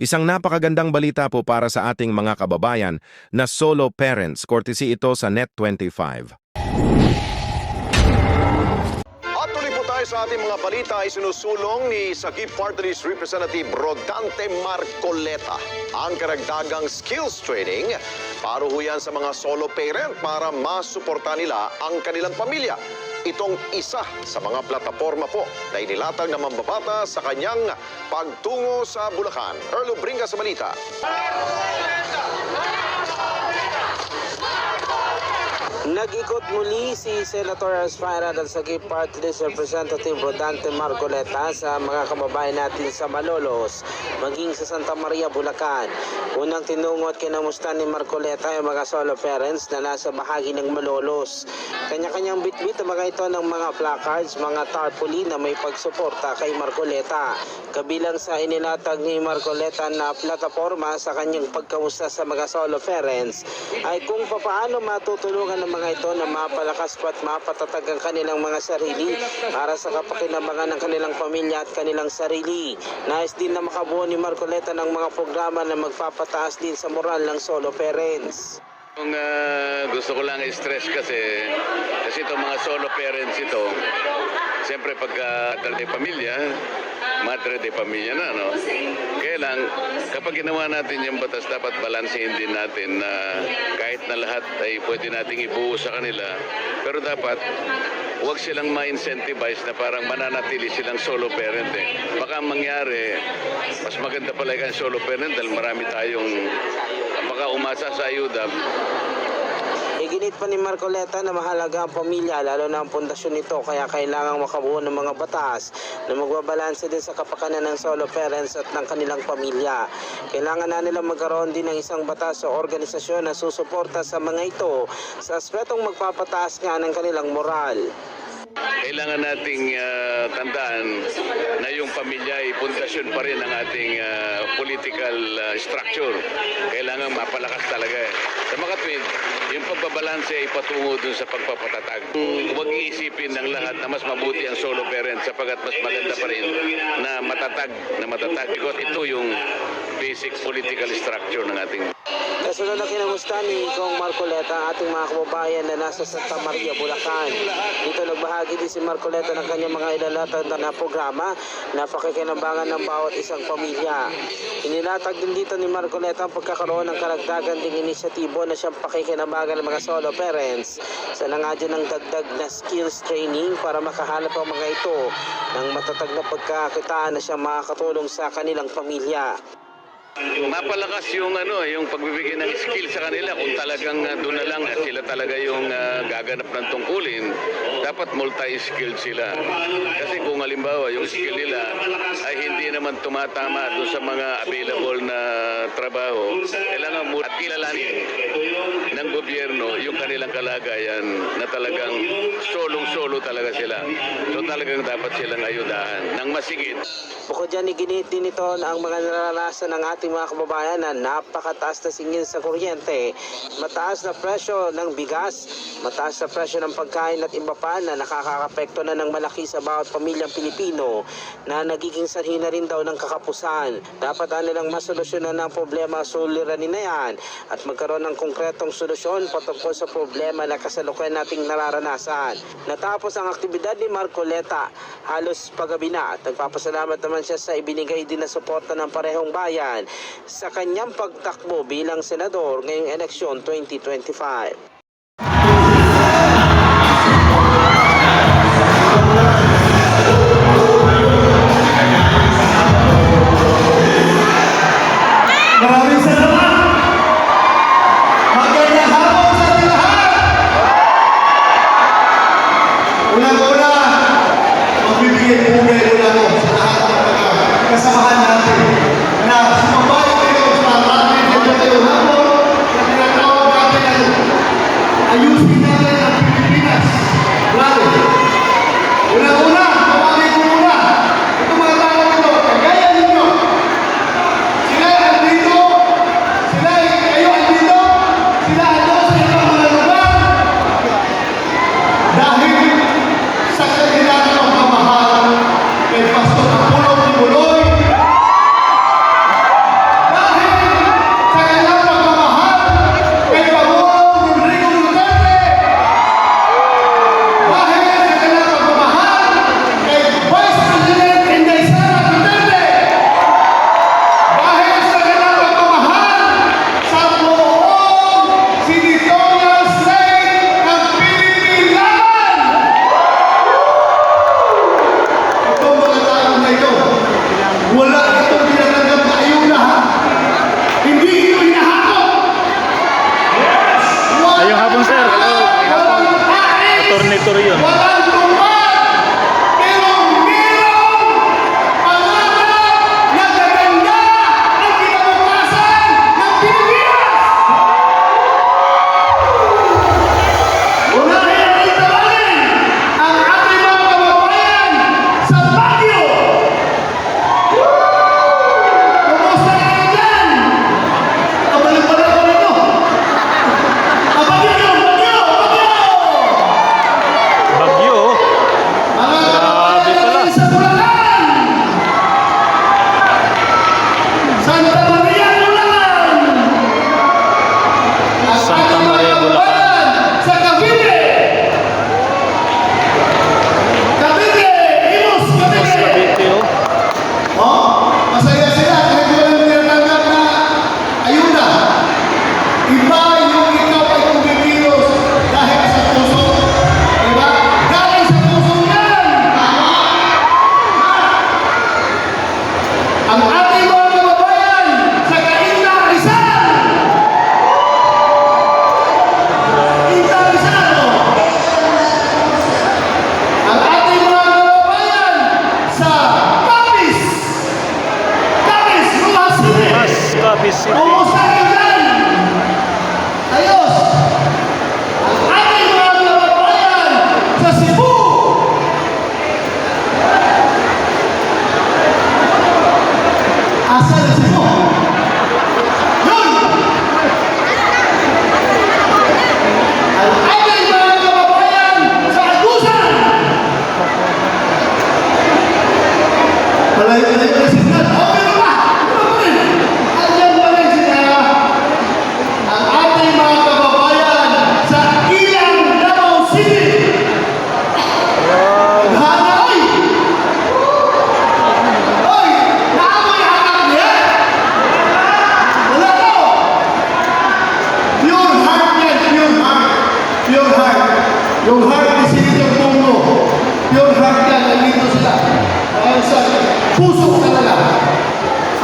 Isang napakagandang balita po para sa ating mga kababayan na solo parents, courtesy ito sa Net25. At tuloy po tayo sa ating mga balita ay sinusulong ni Sagip Party List Representative Rodante Marcoleta ang karagdagang skills training para ho yan sa mga solo parent para masuporta nila ang kanilang pamilya. Itong isa sa mga plataforma po na inilatag ng mambabata sa kanyang pagtungo sa Bulacan. Erlo Bringa sa balita. Nag-ikot muli si Senator Aspirant at Sagip Party List Representative Rodante Marcoleta sa mga kababayan natin sa Malolos, maging sa Santa Maria, Bulacan. Unang tinungo at kinamusta ni Marcoleta yung mga solo parents na nasa bahagi ng Malolos. Kanya-kanyang bitbit ang mga ito ng mga placards, mga tarpaulin na may pagsuporta kay Marcoleta. Kabilang sa inilatag ni Marcoleta na plataforma sa kanyang pagkamusta sa mga solo parents ay kung papaano matutulungan ng mga ito na mapalakas pa at mapatatag ang kanilang mga sarili para sa kapakinabangan ng kanilang pamilya at kanilang sarili. Nais din na makabuo ni Marcoleta ng mga programa na magpapataas din sa moral ng solo parents. Yung ah, gusto ko lang i-stress kasi kasi itong mga solo parents ito, siyempre pagka uh, pamilya, madre de pamilya na, no? Kaya lang, kapag ginawa natin yung batas, dapat balansehin din natin na kahit na lahat ay pwede nating ibuo sa kanila, pero dapat huwag silang ma-incentivize na parang mananatili silang solo parent eh. Baka ang mangyari, mas maganda pala yung solo parent dahil marami tayong baka umasa sa ayuda, Iginit pa ni Marcoleta na mahalaga ang pamilya lalo na ang pundasyon nito kaya kailangang makabuo ng mga batas na magbabalanse din sa kapakanan ng solo parents at ng kanilang pamilya. Kailangan na nilang magkaroon din ng isang batas o organisasyon na susuporta sa mga ito sa aspetong magpapataas nga ng kanilang moral. kailangan nating ah, tandaan yung pamilya ay pundasyon pa rin ng ating ah, political ah, structure. Kailangan mapalakas talaga eh. Sa makatwid, yung pagbabalanse ay patungo dun sa pagpapatatag. Huwag iisipin ng lahat na mas mabuti ang solo parent sapagat mas maganda pa rin na matatag, na matatag. Because ito yung basic political structure ng ating Kasunod na kinamusta ni Kong Marcoleta ang ating mga kababayan na nasa Santa Maria, Bulacan. Dito nagbahagi din si Marcoleta ng kanyang mga ilalatag na programa na pakikinabangan ng bawat isang pamilya. Inilatag din dito ni Marcoleta ang pagkakaroon ng karagdagan ding inisyatibo na siyang pakikinabangan ng mga solo parents sa nangadyo ng dagdag na skills training para makahanap ang mga ito ng matatag na pagkakitaan na siyang makakatulong sa kanilang pamilya. Mapalakas yung ano, yung pagbibigay ng skill sa kanila kung talagang uh, doon na lang at sila talaga yung ah, gaganap ng tungkulin, dapat multi-skilled sila. Kasi kung halimbawa yung skill nila ay hindi naman tumatama doon sa mga available na trabaho, kailangan mo at kilalanin ng gobyerno yung kanilang kalagayan na talagang solong-solo talaga sila. So talagang dapat silang ayudahan ng masigit. Bukod dyan, iginit din ito na ang mga naranasan ng ating mga kababayan na napakataas na singil sa kuryente, mataas na presyo ng bigas, mataas na presyo ng pagkain at iba pa na nakakapekto na ng malaki sa bawat pamilyang Pilipino na nagiging sanhi na rin daw ng kakapusan. Dapat na nilang masolusyonan ang problema suliranin na yan at magkaroon ng konkretong solusyon patungkol sa problema na kasalukuyan nating nararanasan. Natapos ang aktibidad ni Marcoleta halos pagabi na at nagpapasalamat naman siya sa ibinigay din na suporta ng parehong bayan sa kanyang pagtakbo bilang senador ngayong eleksyon 2025.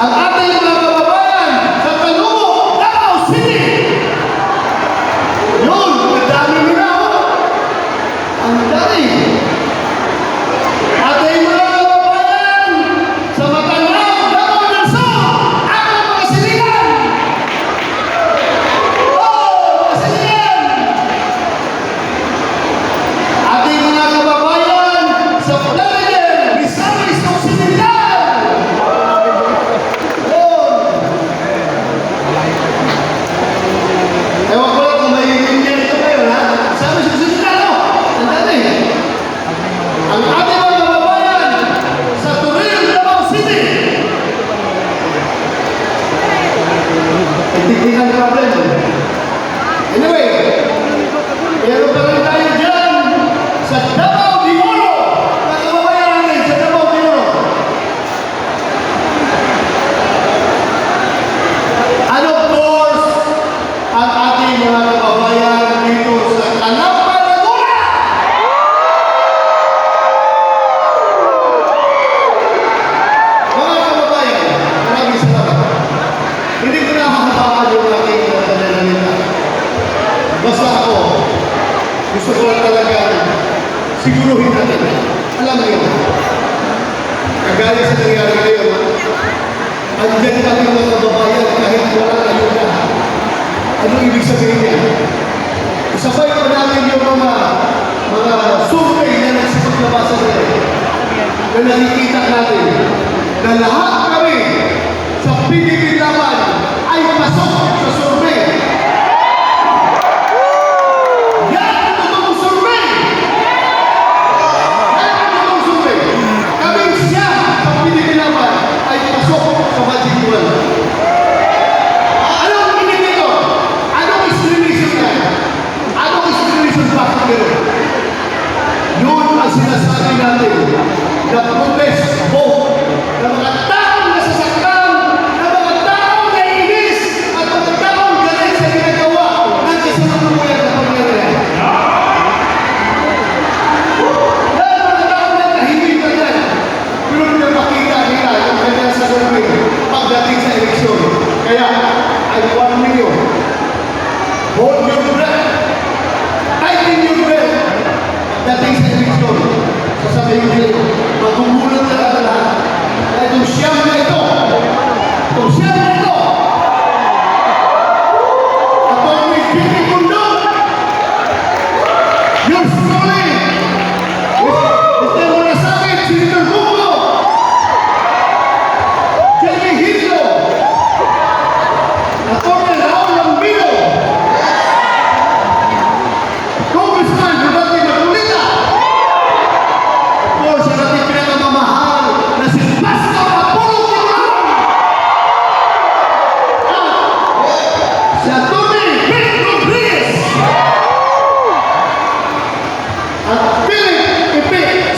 Até Ano ibig sabihin niya? Isabay pa natin yung mga mga survey na nagsipaglabasan na na nakikita natin na lahat kami sa PDP laban ay pasok sa survey.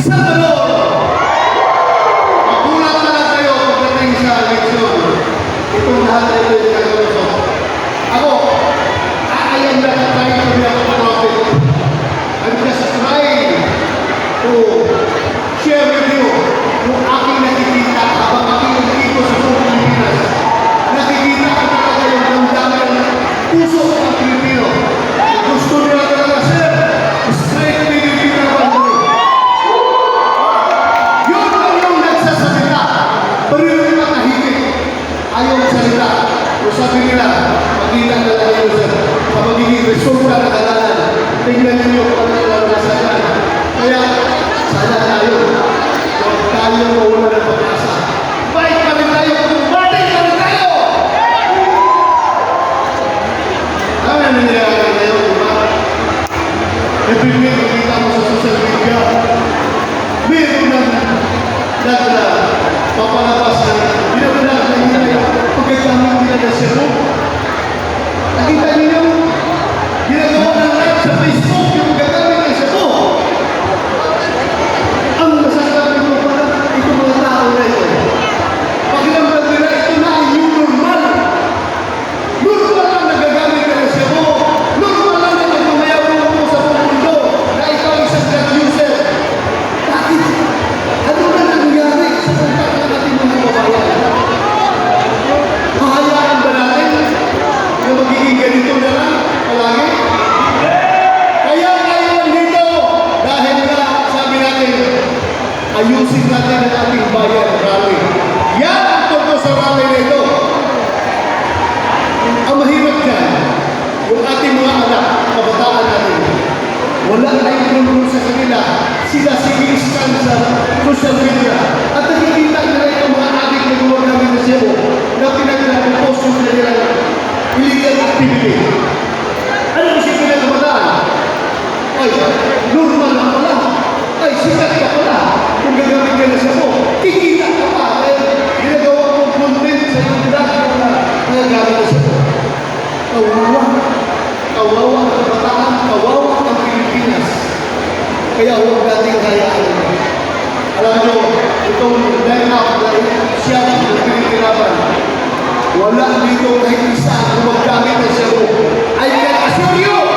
Praise the Pilipin, kumita ko sa social media. Meron ng nagla, papalabas na, binabalag na hinaya, pagkailangan nila na siya kayaan. Alam nyo, itong line-up na siya ang pinitirapan. Wala dito kahit isa kung maggamit na siya ko. I can assure you,